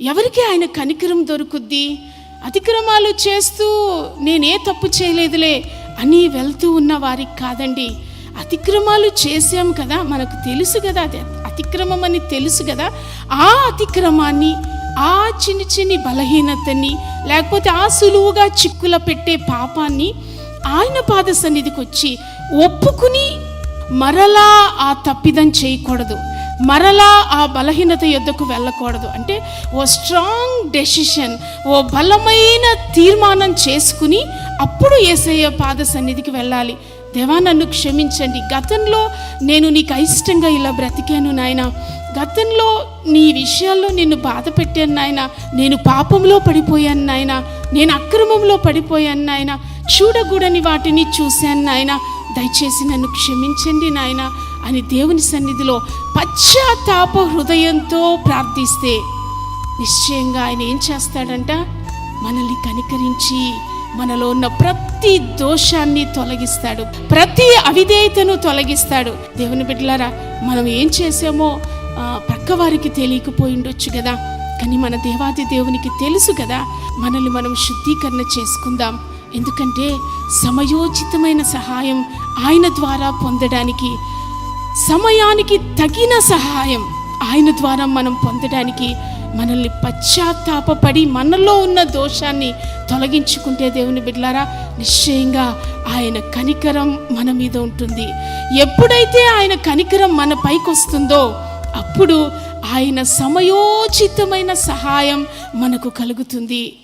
ఎవరికి ఆయన కనికరం దొరుకుద్ది? అతిక్రమాలు చేస్తూ నేనే తప్పు చేయలేదులే అని వెళ్తూ ఉన్న వారికి కాదండి. అతిక్రమాలు చేశాం కదా మనకు తెలుసు కదా అది అతిక్రమం అని తెలుసు కదా ఆ అతిక్రమాన్ని ఆ చిన్ని చిన్ని బలహీనతని లేకపోతే ఆ సులువుగా చిక్కుల పెట్టే పాపాన్ని ఆయన పాద సన్నిధికి వచ్చి ఒప్పుకుని మరలా ఆ తప్పిదం చేయకూడదు. మరలా ఆ బలహీనత యొద్దకు వెళ్ళకూడదు. అంటే ఓ స్ట్రాంగ్ డెసిషన్ ఓ బలమైన తీర్మానం చేసుకుని అప్పుడు ఏసయ్య పాద సన్నిధికి వెళ్ళాలి. దేవా నన్ను క్షమించండి. గతంలో నేను నీకు అయిష్టంగా ఇలా బ్రతికాను నాయన. గతంలో నీ విషయాల్లో నిన్ను బాధ పెట్టాను నాయన. నేను పాపంలో పడిపోయాను నాయన. నేను అక్రమంలో పడిపోయాను నాయన. చూడకూడని వాటిని చూశాను నాయన. దయచేసి నన్ను క్షమించండి నాయన అని దేవుని సన్నిధిలో పశ్చాత్తాప హృదయంతో ప్రార్థిస్తే నిశ్చయంగా ఆయన ఏం చేస్తాడంట? మనల్ని కనికరించి మనలో ఉన్న ప్రతి దోషాన్ని తొలగిస్తాడు. ప్రతి అవిధేయతను తొలగిస్తాడు. దేవుని బిడ్డలారా మనం ఏం చేసామో పక్కవారికి ప్రక్కవారికి తెలియకపోయి ఉండొచ్చు కదా. కానీ మన దేవాది దేవునికి తెలుసు కదా. మనల్ని మనం శుద్ధీకరణ చేసుకుందాం. ఎందుకంటే సమయోచితమైన సహాయం ఆయన ద్వారా పొందడానికి సమయానికి తగిన సహాయం ఆయన ద్వారా మనం పొందడానికి మనల్ని పశ్చాత్తాపపడి మనలో ఉన్న దోషాన్ని తొలగించుకుంటే దేవుని బిడ్లారా నిశ్చయంగా ఆయన కనికరం మన మీద ఉంటుంది. ఎప్పుడైతే ఆయన కనికరం మన పైకి వస్తుందో అప్పుడు ఆయన సమయోచితమైన సహాయం మనకు కలుగుతుంది.